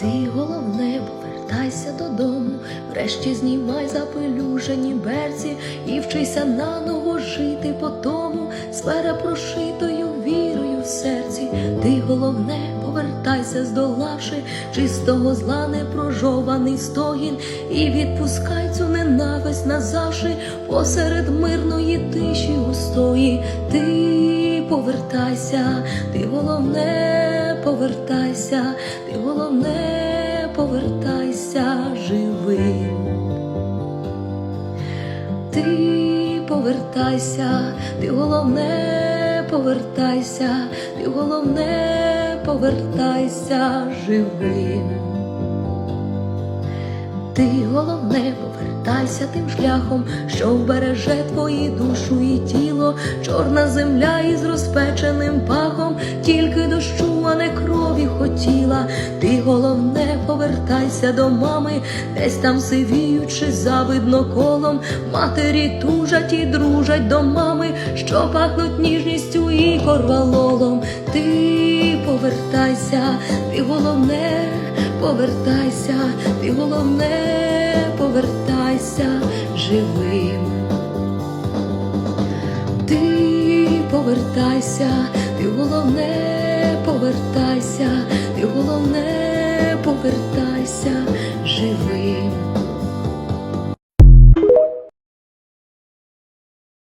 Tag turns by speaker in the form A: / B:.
A: Ти головне повертайся додому, врешті знімай запелюжені берці і вчися наново жити по тому, з перепрошитою вірою в серці. Ти головне повертайся, здолавши чистого зла непрожований стогін, і відпускай цю ненависть назавжди посеред мирної тиші густої. Ти повертайся, ти головне повертайся, ти головне повертайся живим. Ти повертайся, ти головне повертайся, ти головне повертайся живим. Ти головне повертайся тим шляхом, що вбереже твої душу і тіло, чорна земля із розпеченим пахом, тільки дощу, а не крові хотіла. Ти головне повертайся до мами, десь там сивіючи завидно колом. Матері тужать і дружать до мами, що пахнуть ніжністю і корвалолом. Ти повертайся, ти головне повертайся, ти головне повертайся живим. Ти повертайся, ти головне повертайся, ти головне повертайся.